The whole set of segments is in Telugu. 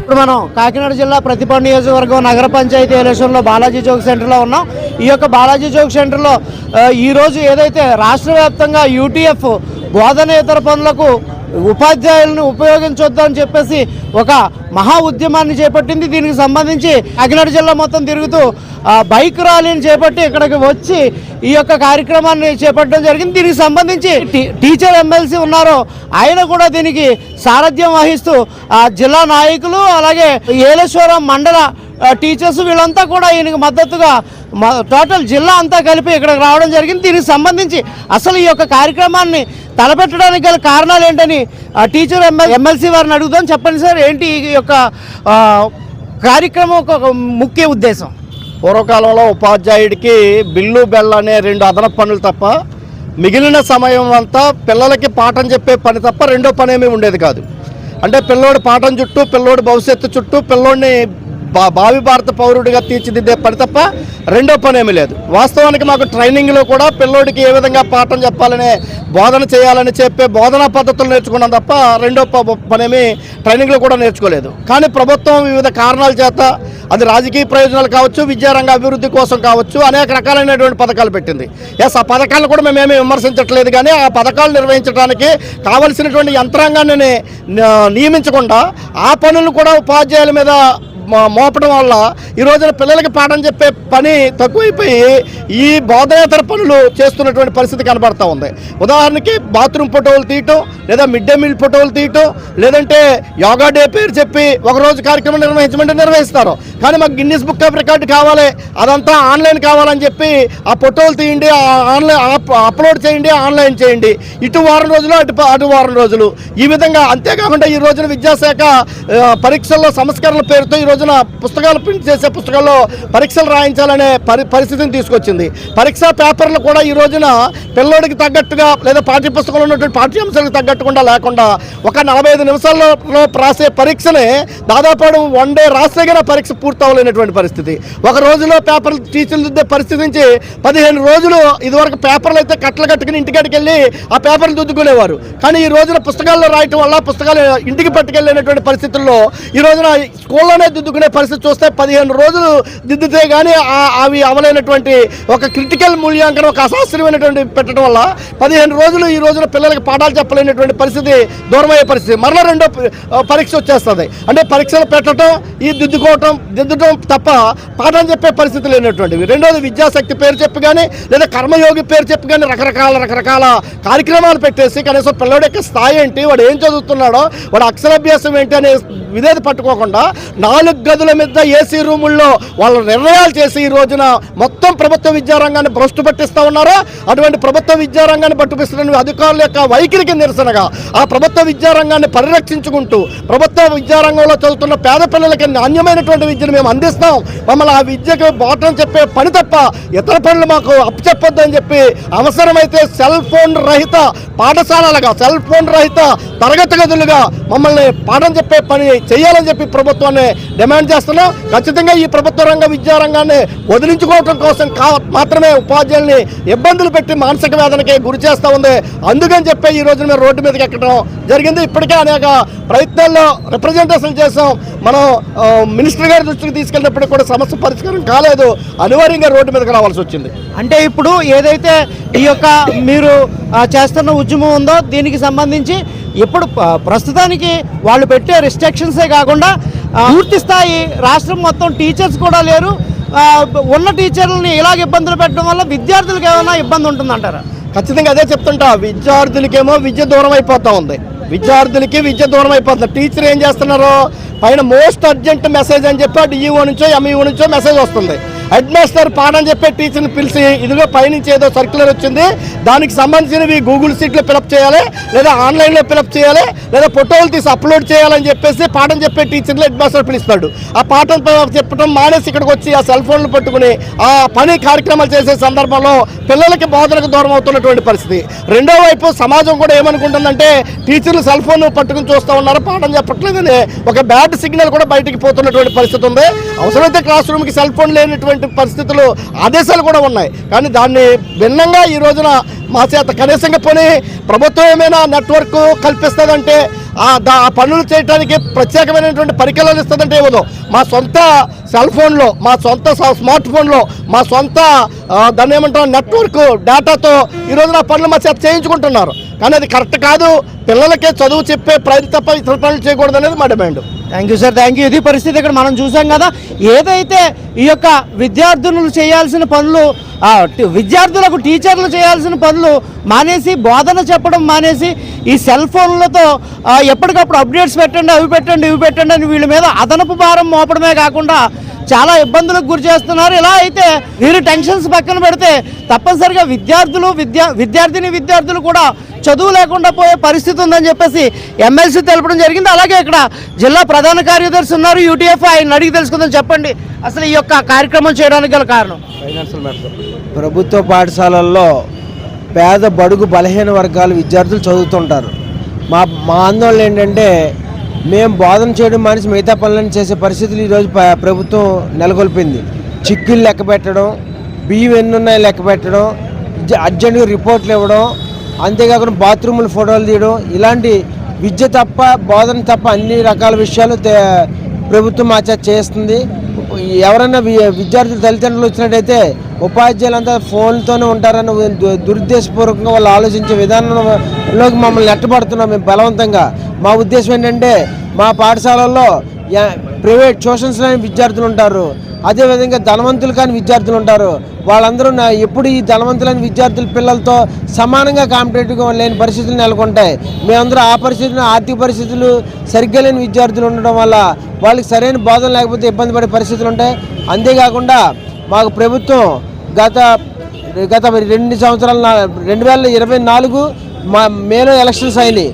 ఇప్పుడు మనం కాకినాడ జిల్లా ప్రతిపాడు నియోజకవర్గం నగర పంచాయతీ ఎలక్షన్లో బాలాజీ చౌక్ సెంటర్లో ఉన్నాం. ఈ యొక్క బాలాజీ చౌక్ సెంటర్లో ఈరోజు ఏదైతే రాష్ట్ర వ్యాప్తంగా యూటీఎఫ్ బోధనేతర పనులకు ఉపాధ్యాయులను ఉపయోగించొద్దని చెప్పేసి ఒక మహా ఉద్యమాన్ని చేపట్టింది. దీనికి సంబంధించి కాకినాడ జిల్లా మొత్తం తిరుగుతూ బైక్ ర్యాలీని చేపట్టి ఇక్కడికి వచ్చి ఈ యొక్క కార్యక్రమాన్ని చేపట్టడం జరిగింది. దీనికి సంబంధించి టీ- టీచర్ ఎమ్మెల్సీ ఉన్నారో ఆయన కూడా దీనికి సారథ్యం వహిస్తూ ఆ జిల్లా నాయకులు అలాగే ఏలేశ్వరం మండల టీచర్స్ వీళ్ళంతా కూడా ఈయనకి మద్దతుగా టోటల్ జిల్లా అంతా కలిపి ఇక్కడికి రావడం జరిగింది. దీనికి సంబంధించి అసలు ఈ యొక్క కార్యక్రమాన్ని తలపెట్టడానికి గల కారణాలు ఏంటని ఆ టీచర్ ఎమ్మెల్ ఎమ్మెల్సీ వారిని అడుగుదాం. చెప్పండి సార్ ఏంటి ఈ యొక్క కార్యక్రమం ఒక ఒక ముఖ్య ఉద్దేశం? పూర్వకాలంలో ఉపాధ్యాయుడికి బిల్లు బెల్ల అనే రెండు అదనపు పనులు తప్ప మిగిలిన సమయం అంతా పిల్లలకి పాఠం చెప్పే పని తప్ప రెండో పని ఏమీ ఉండేది కాదు. అంటే పిల్లోడి పాఠం చుట్టూ పిల్లోడి భవిష్యత్తు చుట్టూ పిల్లోడిని బా భావి భారత పౌరుడిగా తీర్చిదిద్దే పని తప్ప రెండో పని ఏమీ లేదు. వాస్తవానికి మాకు ట్రైనింగ్లో కూడా పిల్లోడికి ఏ విధంగా పాఠం చెప్పాలనే బోధన చేయాలని చెప్పే బోధనా పద్ధతులు నేర్చుకున్నాం తప్ప రెండో ప- పనేమి ట్రైనింగ్లో కూడా నేర్చుకోలేదు. కానీ ప్రభుత్వం వివిధ కారణాల చేత అది రాజకీయ ప్రయోజనాలు కావచ్చు విద్యారంగ అభివృద్ధి కోసం కావచ్చు అనేక రకాలైనటువంటి పథకాలు పెట్టింది. ఎస్ ఆ పథకాలను కూడా మేమేమి విమర్శించట్లేదు కానీ ఆ పథకాలు నిర్వహించడానికి కావలసినటువంటి యంత్రాంగాన్ని నియమించకుండా ఆ పనులు కూడా ఉపాధ్యాయుల మీద మోపడం వల్ల ఈ రోజున పిల్లలకి పాఠం చెప్పే పని తక్కువైపోయి ఈ బోధనేతర పనులు చేస్తున్నటువంటి పరిస్థితి కనబడతా ఉంది. ఉదాహరణకి బాత్రూమ్ ఫోటోలు తీయటం లేదా మిడ్ డే మీల్ ఫోటోలు తీయటం లేదంటే యోగా డే పేరు చెప్పి ఒకరోజు కార్యక్రమం నిర్వహించమంటే నిర్వహిస్తారు. కానీ మాకు గిన్నిస్ బుక్ ఆఫ్ రికార్డ్ కావాలి అదంతా ఆన్లైన్ కావాలని చెప్పి ఆ ఫోటోలు తీయండి ఆ ఆన్లైన్ అప్లోడ్ చేయండి ఆన్లైన్ చేయండి. ఇటు వారం రోజులు అటు అటు వారం రోజులు. ఈ విధంగా అంతేకాకుండా ఈ రోజున విద్యాశాఖ పరీక్షల్లో సంస్కరణల పేరుతో ఈ రోజున పుస్తకాలు ప్రింట్ చేసే పుస్తకాల్లో పరీక్షలు రాయించాలనే పరి పరిస్థితిని తీసుకొచ్చింది. పరీక్షా పేపర్లు కూడా ఈ రోజున పిల్లోడికి తగ్గట్టుగా లేదా పాఠ్య పుస్తకంలో ఉన్నటువంటి పాఠ్యాంశాలకు తగ్గట్టుకుండా లేకుండా ఒక నలభై ఐదు నిమిషాల్లో రాసే పరీక్షనే దాదాపు వన్ డే రాసేగానే పరీక్ష పూర్తవలేనటువంటి పరిస్థితి. ఒక రోజులో పేపర్లు టీచర్లు దిద్దే పరిస్థితి నుంచి పదిహేను రోజులు ఇదివరకు పేపర్లు అయితే కట్టలు కట్టుకుని ఇంటికాడికి వెళ్ళి ఆ పేపర్లు దుద్దుకునేవారు. కానీ ఈ రోజున పుస్తకాల్లో రాయటం వల్ల పుస్తకాలు ఇంటికి పట్టుకెళ్ళేటువంటి పరిస్థితుల్లో ఈ రోజున స్కూల్లోనే దిద్దుకునే పరిస్థితి చూస్తే పదిహేను రోజులు దిద్దితే కానీ అవి అవలైనటువంటి ఒక క్రిటికల్ మూల్యాంకనం ఒక అశాస్త్రీయమైనటువంటి పెట్టడం వల్ల పదిహేను రోజులు ఈ రోజున పిల్లలకి పాఠాలు చెప్పలేనటువంటి పరిస్థితి దూరమయ్యే పరిస్థితి. మరలా రెండో పరీక్ష వచ్చేస్తుంది. అంటే పరీక్షలు పెట్టడం ఈ దిద్దుకోవటం దిద్దటం తప్ప పాఠం చెప్పే పరిస్థితి లేనటువంటివి. రెండోది విద్యాశక్తి పేరు చెప్పి కానీ లేదా కర్మయోగి పేరు చెప్పి కానీ రకరకాల రకరకాల కార్యక్రమాలు పెట్టేసి కనీసం పిల్లడి యొక్క స్థాయి ఏంటి వాడు ఏం చదువుతున్నాడో వాడు అక్షరాభ్యాసం ఏంటి అనే విధేది పట్టుకోకుండా నాలుగు గదుల మీద ఏసీ రూముల్లో వాళ్ళ నిర్ణయాలు చేసి ఈ రోజున మొత్తం ప్రభుత్వ విద్యారంగాన్ని భ్రష్టు పట్టిస్తూ ఉన్నారు? అటువంటి ప్రభుత్వ విద్యారంగాన్ని పట్టుపిస్తున్న అధికారుల యొక్క వైఖరికి నిరసనగా ఆ ప్రభుత్వ విద్యారంగాన్ని పరిరక్షించుకుంటూ ప్రభుత్వ విద్యారంగంలో చదువుతున్న పేద పిల్లలకి నాణ్యమైనటువంటి విద్యను మేము అందిస్తాం. మమ్మల్ని ఆ విద్యకు బాటం చెప్పే పని తప్ప ఇతర పనులు మాకు అప్పచెప్పొద్దు అని చెప్పి అవసరమైతే సెల్ ఫోన్ రహిత పాఠశాలలుగా సెల్ ఫోన్ రహిత తరగతి గదులుగా మమ్మల్ని పాఠం చెప్పే పని చేయాలని చెప్పి ప్రభుత్వాన్ని డిమాండ్ చేస్తున్నాం. ఖచ్చితంగా ఈ ప్రభుత్వ రంగ విద్యారంగాన్ని వదిలించుకోవటం కోసం కా మాత్రమే ఉపాధ్యాయుల్ని ఇబ్బందులు పెట్టి మానసిక వేదనకి గురి చేస్తూ ఉంది. అందుకని చెప్పి ఈ రోజున మేము రోడ్డు మీదకి ఎక్కడం జరిగింది. ఇప్పటికే అనేక ప్రయత్నాల్లో రిప్రజెంటేషన్ చేసాం మనం మినిస్టర్ గారి దృష్టికి తీసుకెళ్ళినప్పటికీ కూడా సమస్య పరిష్కారం కాలేదు. అనివార్యంగా రోడ్డు మీదకి రావాల్సి వచ్చింది. అంటే ఇప్పుడు ఏదైతే ఈ యొక్క మీరు చేస్తున్న ఉద్యమం ఉందో దీనికి సంబంధించి ఇప్పుడు ప్రస్తుతానికి వాళ్ళు పెట్టే రిస్ట్రిక్షన్సే కాకుండా పూర్తి స్థాయి రాష్ట్రం మొత్తం టీచర్స్ కూడా లేరు. ఉన్న టీచర్లని ఇలాగ ఇబ్బందులు పెట్టడం వల్ల విద్యార్థులకు ఏమైనా ఇబ్బంది ఉంటుందంటారా? ఖచ్చితంగా అదే చెప్తుంటా. విద్యార్థులకేమో విద్య దూరం అయిపోతా ఉంది. విద్యార్థులకి విద్య దూరం అయిపోతుంది. టీచర్ ఏం చేస్తున్నారు? పైన మోస్ట్ అర్జెంట్ మెసేజ్ అని చెప్పి డిఈఓ నుంచో ఎంఈఓ నుంచో మెసేజ్ వస్తుంది. హెడ్ మాస్టర్ పాఠం చెప్పే టీచర్ని పిలిచి ఇదిగో పైనుంచి ఏదో సర్క్యులర్ వచ్చింది. దానికి సంబంధించినవి గూగుల్ సీట్లో ఫిలప్ చేయాలి లేదా ఆన్లైన్లో ఫిలప్ చేయాలి లేదా ఫోటోలు తీసి అప్లోడ్ చేయాలని చెప్పేసి పాఠం చెప్పే టీచర్ని హెడ్ మాస్టర్ పిలుస్తాడు. ఆ పాఠం చెప్పడం మానేసి ఇక్కడికి వచ్చి ఆ సెల్ ఫోన్లు పట్టుకుని ఆ పని కార్యక్రమాలు చేసే సందర్భంలో పిల్లలకి బోధనకు దూరం అవుతున్నటువంటి పరిస్థితి. రెండో వైపు సమాజం కూడా ఏమనుకుంటుందంటే టీచర్లు సెల్ ఫోన్ పట్టుకుని చూస్తూ ఉన్నారు? పాఠం చెప్పట్లేదని ఒక బ్యాడ్ సిగ్నల్ కూడా బయటికి పోతున్నటువంటి పరిస్థితి ఉంది. అవసరమైతే క్లాస్ రూమ్కి సెల్ ఫోన్ లేనటువంటి పరిస్థితులు ఆదేశాలు కూడా ఉన్నాయి. కానీ దాన్ని భిన్నంగా ఈ రోజున మా చేత కనీసంగా పోనీ ప్రభుత్వం ఏమైనా నెట్వర్క్ కల్పిస్తుందంటే ఆ పనులు చేయడానికి ప్రత్యేకమైనటువంటి పరికరాలు ఇస్తుందంటే ఏమో మా సొంత సెల్ ఫోన్లో మా సొంత స- స్మార్ట్ ఫోన్లో మా సొంత దాన్ని ఏమంటాం నెట్వర్క్ డేటాతో ఈరోజు నా పనులు మా చేత చేయించుకుంటున్నారు. కానీ అది కరెక్ట్ కాదు. పిల్లలకే చదువు చెప్పే ప్రయత్నం తప్ప ఇతర పనులు చేయకూడదు అనేది మా demand. Thank you sir thank you ఇది పరిస్థితి ఇక్కడ మనం చూసాం కదా. ఏదైతే ఈ యొక్క విద్యార్థులు చేయాల్సిన పనులు విద్యార్థులకు టీచర్లు చేయాల్సిన పనులు మానేసి బోధన చెప్పడం మానేసి ఈ సెల్ ఫోన్లతో ఎప్పటికప్పుడు అప్డేట్స్ పెట్టండి అవి పెట్టండి ఇవి పెట్టండి అని వీళ్ళ మీద అదనపు భారం మోపడమే కాకుండా చాలా ఇబ్బందులకు గురి చేస్తున్నారు. ఇలా అయితే వీరు టెన్షన్స్ పక్కన పెడితే తప్పనిసరిగా విద్యార్థులు విద్యా విద్యార్థిని విద్యార్థులు కూడా చదువు లేకుండా పోయే పరిస్థితి ఉందని చెప్పేసి ఎమ్మెల్సీ తెలపడం జరిగింది. అలాగే ఇక్కడ జిల్లా ప్రధాన కార్యదర్శి ఉన్నారు యూటీఎఫ్ ఆయన అడిగి తెలుసుకుందని చెప్పండి అసలు ఈ యొక్క కార్యక్రమం చేయడానికి గల కారణం? ప్రభుత్వ పాఠశాలల్లో పేద బడుగు బలహీన వర్గాల విద్యార్థులు చదువుతుంటారు. మా మా ఆందోళన ఏంటంటే మేము బోధన చేయడం మానేసి మిగతా పనులను చేసే పరిస్థితులు ఈరోజు ప్రభుత్వం నెలకొల్పింది. చిక్కులు లెక్క పెట్టడం బియ్యం ఎన్ని ఉన్నాయో లెక్క పెట్టడం అర్జెంటుగా రిపోర్ట్లు ఇవ్వడం అంతేకాకుండా బాత్రూములు ఫోటోలు తీయడం ఇలాంటి విద్య తప్ప బోధన తప్ప అన్ని రకాల విషయాలు ప్రభుత్వం మా చేస్తుంది. ఎవరైనా వి- విద్యార్థుల తల్లిదండ్రులు వచ్చినట్టయితే ఉపాధ్యాయులంతా ఫోన్తోనే ఉంటారని దురుద్దేశపూర్వకంగా వాళ్ళు ఆలోచించే విధానంలోకి మమ్మల్ని నెట్టబడుతున్నాం మేము బలవంతంగా. మా ఉద్దేశం ఏంటంటే మా పాఠశాలల్లో యా- ప్రైవేట్ ట్యూషన్స్ లేని విద్యార్థులు ఉంటారు. అదేవిధంగా ధనవంతులు కాని విద్యార్థులు ఉంటారు. వాళ్ళందరూ నా ఎప్పుడు ఈ ధనవంతులైన విద్యార్థుల పిల్లలతో సమానంగా కాంపిటేటివ్గా లేని పరిస్థితులు నెలకొంటాయి. మేమందరూ ఆ పరిస్థితులు ఆర్థిక పరిస్థితులు సరిగ్గా లేని విద్యార్థులు ఉండడం వల్ల వాళ్ళకి సరైన బోధన లేకపోతే ఇబ్బంది పడే పరిస్థితులు ఉంటాయి. అంతేకాకుండా మాకు ప్రభుత్వం గత గత రెండు సంవత్సరాల నా- రెండు వేల ఇరవై నాలుగు మా మేలో ఎలక్షన్స్ అయినాయి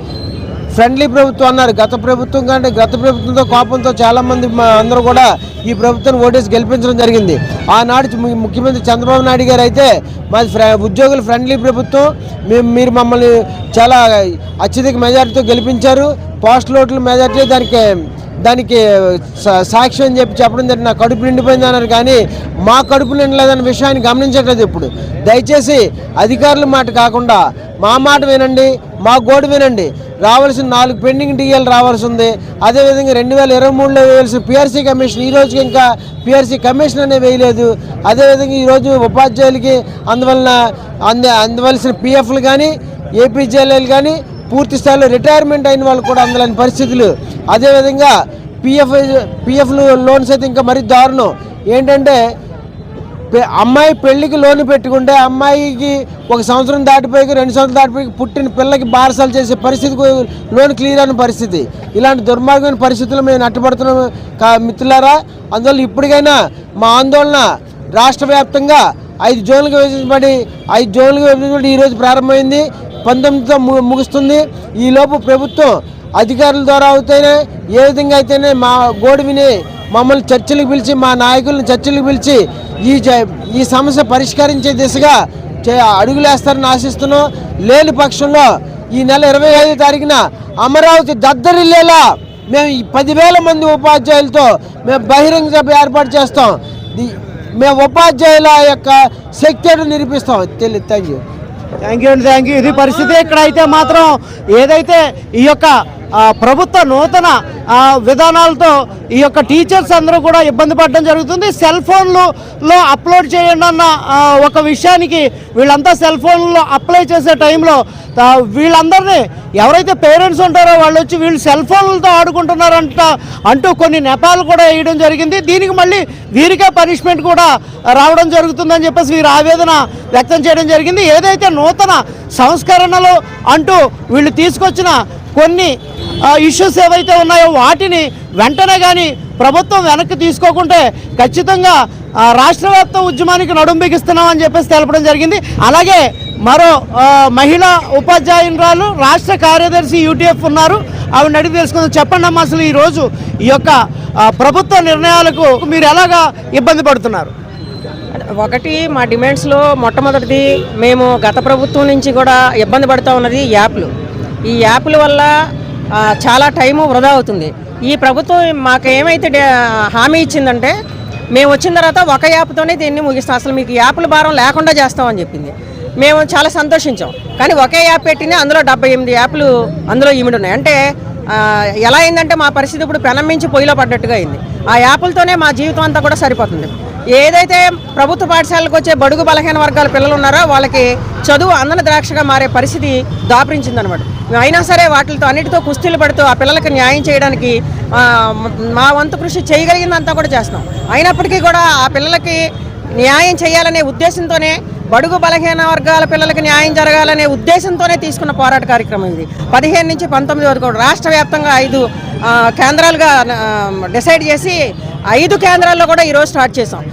ఫ్రెండ్లీ ప్రభుత్వం అన్నారు. గత ప్రభుత్వం కంటే గత ప్రభుత్వంతో కోపంతో చాలామంది మా అందరూ కూడా ఈ ప్రభుత్వాన్ని ఓటేసి గెలిపించడం జరిగింది. ఆనాడు ముఖ్యమంత్రి చంద్రబాబు నాయుడు గారు అయితే మాది ఫ్ర ఉద్యోగుల ఫ్రెండ్లీ ప్రభుత్వం. మేము మీరు మమ్మల్ని చాలా అత్యధిక మెజారిటీతో గెలిపించారు. పోస్ట్ లోట్ల మెజారిటీ దానికి దానికి సాక్షి సాక్ష్యం అని చెప్పి చెప్పడం జరిగింది. నా కడుపు నిండిపోయింది అన్నారు కానీ మా కడుపు నిండలేదన్న విషయాన్ని గమనించట్లేదు ఇప్పుడు దయచేసి అధికారుల మాట కాకుండా మా మాట వినండి మా గోడు వినండి. రావాల్సిన నాలుగు పెండింగ్ డిఎల్ రావాల్సి ఉంది. అదేవిధంగా రెండు వేల ఇరవై మూడులో వేయాల్సిన పిఆర్సీ కమిషన్ ఈ రోజుకి ఇంకా పిఆర్సీ కమిషన్ అనేది వేయలేదు. అదేవిధంగా ఈరోజు ఉపాధ్యాయులకి అందువలన అంద అందవలసిన పిఎఫ్లు కానీ ఏపీజేఎల్ఎల్ కానీ పూర్తి స్థాయిలో రిటైర్మెంట్ అయిన వాళ్ళు కూడా అందలేని పరిస్థితులు అదేవిధంగా పిఎఫ్ పిఎఫ్ లోన్స్ అయితే ఇంకా మరీ దారుణం. ఏంటంటే అమ్మాయి పెళ్ళికి లోన్ పెట్టుకుంటే అమ్మాయికి ఒక సంవత్సరం దాటిపోయి రెండు సంవత్సరం దాటిపోయి పుట్టిన పిల్లకి బారసాలు చేసే పరిస్థితికి లోన్ క్లియర్ అయిన పరిస్థితి. ఇలాంటి దుర్మార్గమైన పరిస్థితులు మేము నట్టుబడుతున్నాం మిత్రులారా. అందువల్ల ఇప్పటికైనా మా ఆందోళన రాష్ట్ర వ్యాప్తంగా ఐదు జోన్లకు విభజించబడి ఐదు జోన్లకు విభజించబడి ఈరోజు ప్రారంభమైంది. పంతొమ్మిదితో ము- ముగుస్తుంది. ఈలోపు ప్రభుత్వం అధికారుల ద్వారా అయితేనే ఏ విధంగా అయితేనే మా గోడువిని మమ్మల్ని చర్చలకు పిలిచి మా నాయకులను చర్చలకు పిలిచి ఈ జ- ఈ సమస్య పరిష్కరించే దిశగా అడుగులేస్తారని ఆశిస్తున్నాం. లేని పక్షంలో ఈ నెల ఇరవై ఐదు తారీఖున అమరావతి దద్దరిల్లేలా మేము ఈ పదివేల మంది ఉపాధ్యాయులతో మేము బహిరంగ సభ ఏర్పాటు చేస్తాం. మేము ఉపాధ్యాయుల యొక్క శక్తి నిరూపిస్తాం. తెలియదు థ్యాంక్ యూ. థ్యాంక్ యూ అండి థ్యాంక్ యూ. ఇది పరిస్థితి ఇక్కడ అయితే మాత్రం ఏదైతే ఈ యొక్క ప్రభుత్వ నూతన విధానాలతో ఈ యొక్క టీచర్స్ అందరూ కూడా ఇబ్బంది పడడం జరుగుతుంది. సెల్ ఫోన్లులో అప్లోడ్ చేయండి అన్న ఒక విషయానికి వీళ్ళంతా సెల్ ఫోన్లో అప్లై చేసే టైంలో వీళ్ళందరినీ ఎవరైతే పేరెంట్స్ ఉంటారో వాళ్ళు వచ్చి వీళ్ళు సెల్ ఫోన్లతో ఆడుకుంటున్నారంట అంటూ కొన్ని నెపాలు కూడా వేయడం జరిగింది. దీనికి మళ్ళీ వీరికే పనిష్మెంట్ కూడా రావడం జరుగుతుందని చెప్పేసి వీరు ఆవేదన వ్యక్తం చేయడం జరిగింది. ఏదైతే నూతన సంస్కరణలు అంటూ వీళ్ళు తీసుకొచ్చిన కొన్ని ఇష్యూస్ ఏవైతే ఉన్నాయో వాటిని వెంటనే కానీ ప్రభుత్వం వెనక్కి తీసుకోకుంటే ఖచ్చితంగా రాష్ట్ర వ్యాప్త ఉద్యమానికి నడుం బిగిస్తున్నామని చెప్పేసి తెలపడం జరిగింది. అలాగే మరో మహిళా ఉపాధ్యాయురాలు రాష్ట్ర కార్యదర్శి యూటీఎఫ్ ఉన్నారు. ఆవిడ అడిగి తెలుసుకుందాం. చెప్పండి అమ్మా అసలు ఈరోజు ఈ యొక్క ప్రభుత్వ నిర్ణయాలకు మీరు ఎలాగా ఇబ్బంది పడుతున్నారు? ఒకటి మా డిమాండ్స్లో మొట్టమొదటిది మేము గత ప్రభుత్వం నుంచి కూడా ఇబ్బంది పడుతూ ఉన్నది ఈ యాప్లు. ఈ యాప్ల వల్ల చాలా టైము వృధా అవుతుంది. ఈ ప్రభుత్వం మాకు ఏమైతే డే- హామీ ఇచ్చిందంటే మేము వచ్చిన తర్వాత ఒక యాప్తోనే దీన్ని ముగిస్తాం. అసలు మీకు యాప్ల భారం లేకుండా చేస్తామని చెప్పింది. మేము చాలా సంతోషించాం. కానీ ఒకే యాప్ పెట్టింది అందులో డెబ్బై ఎనిమిది యాప్లు అందులో ఇమిడి ఉన్నాయి. అంటే ఎలా అయిందంటే మా పరిస్థితి ఇప్పుడు పెనం పొయ్యిలో పడ్డట్టుగా అయింది. ఆ యాప్లతోనే మా జీవితం అంతా కూడా సరిపోతుంది. ఏదైతే ప్రభుత్వ పాఠశాలకు వచ్చే బడుగు బలహీన వర్గాల పిల్లలు ఉన్నారో వాళ్ళకి చదువు అందన ద్రాక్షగా మారే పరిస్థితి దాపరించిందనమాట. అయినా సరే వాటితో అన్నిటితో కుస్తీలు పడుతూ ఆ పిల్లలకి న్యాయం చేయడానికి మా వంతు కృషి చేయగలిగిందంతా కూడా చేస్తున్నాం. అయినప్పటికీ కూడా ఆ పిల్లలకి న్యాయం చేయాలనే ఉద్దేశంతోనే బడుగు బలహీన వర్గాల పిల్లలకు న్యాయం జరగాలనే ఉద్దేశంతోనే తీసుకున్న పోరాట కార్యక్రమం ఇది. పదిహేను నుంచి పంతొమ్మిది వరకు రాష్ట్ర వ్యాప్తంగా ఐదు కేంద్రాలుగా డిసైడ్ చేసి ఐదు కేంద్రాల్లో కూడా ఈరోజు స్టార్ట్ చేసాం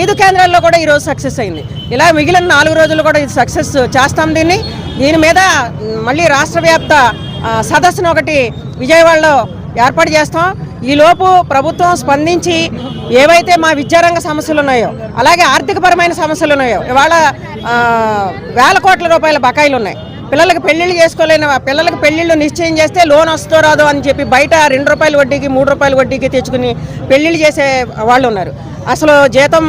ఐదు కేంద్రాల్లో కూడా ఈరోజు సక్సెస్ అయింది. ఇలా మిగిలిన నాలుగు రోజులు కూడా ఇది సక్సెస్ చేస్తాం దీన్ని. దీని మీద మళ్ళీ రాష్ట్ర వ్యాప్త సదస్సును ఒకటి విజయవాడలో ఏర్పాటు చేస్తాం. ఈలోపు ప్రభుత్వం స్పందించి ఏవైతే మా విద్యారంగ సమస్యలు ఉన్నాయో అలాగే ఆర్థికపరమైన సమస్యలు ఉన్నాయో ఇవాళ వేల కోట్ల రూపాయల బకాయిలు ఉన్నాయి. పిల్లలకు పెళ్ళిళ్ళు చేసుకోలేని పిల్లలకు పెళ్ళిళ్ళు నిశ్చయం చేస్తే లోన్ వస్తో రాదో అని చెప్పి బయట రెండు రూపాయల వడ్డీకి మూడు రూపాయల వడ్డీకి తెచ్చుకుని పెళ్ళిళ్ళు చేసే వాళ్ళు ఉన్నారు. అసలు జీతం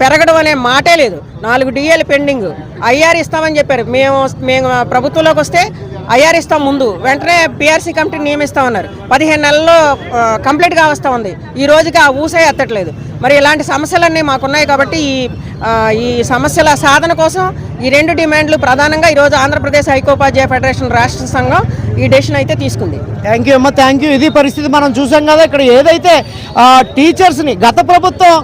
పెరగడం అనే మాటే లేదు నాలుగు డిఏలు పెండింగ్ ఐఆర్ ఇస్తామని చెప్పారు మేము మేము ప్రభుత్వంలోకి వస్తే ఐఆర్ ఇస్తాం ముందు వెంటనే పిఆర్సీ కమిటీ నియమిస్తామన్నారు పదిహేను నెలల్లో కంప్లీట్గా వస్తూ ఉంది ఈ రోజుకి ఆ ఊసే ఎత్తట్లేదు మరి ఇలాంటి సమస్యలన్నీ మాకున్నాయి కాబట్టి ఈ ఈ సమస్యల సాధన కోసం ఈ రెండు డిమాండ్లు ప్రధానంగా ఈరోజు ఆంధ్రప్రదేశ్ ఐకోపాధ్యాయ ఫెడరేషన్ రాష్ట్ర సంఘం ఈ డెసిషన్ అయితే తీసుకుంది. థ్యాంక్ యూ అమ్మ థ్యాంక్ యూ. ఇది పరిస్థితి మనం చూసాం కదా ఇక్కడ ఏదైతే టీచర్స్ని గత ప్రభుత్వం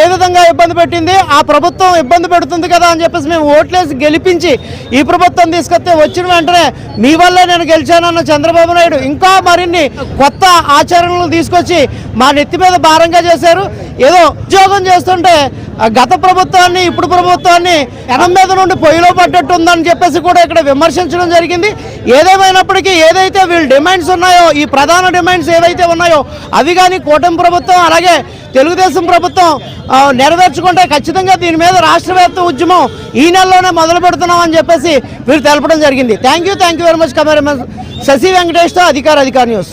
ఏ విధంగా ఇబ్బంది పెట్టింది ఆ ప్రభుత్వం ఇబ్బంది పెడుతుంది కదా అని చెప్పేసి మేము ఓట్లేసి గెలిపించి ఈ ప్రభుత్వం తీసుకొస్తే వచ్చిన వెంటనే మీ వల్లే నేను గెలిచానన్న చంద్రబాబు నాయుడు ఇంకా మరిన్ని కొత్త ఆచరణలు తీసుకొచ్చి మా నెత్తి మీద భారంగా చేశారు. ఏదో ఉద్యోగం చేస్తుంటే గత ప్రభుత్వాన్ని ఇప్పుడు ప్రభుత్వాన్ని ఎనం మీద నుండి పొయ్యిలో పడ్డట్టు ఉందని చెప్పేసి కూడా ఇక్కడ విమర్శించడం జరిగింది. ఏదేమైనప్పటికీ ఏదైతే వీళ్ళ డిమాండ్స్ ఉన్నాయో ఈ ప్రధాన డిమాండ్స్ ఏవైతే ఉన్నాయో అవి కానీ కూటమి ప్రభుత్వం అలాగే తెలుగుదేశం ప్రభుత్వం నెరవేర్చుకుంటే ఖచ్చితంగా దీని మీద రాష్ట్ర వ్యాప్త ఉద్యమం ఈ నెలలోనే మొదలు పెడుతున్నాం అని చెప్పేసి వీరు తెలపడం జరిగింది. Thank you thank you very much camera Sasi వెంకటేష్తో అధికార అధికార న్యూస్.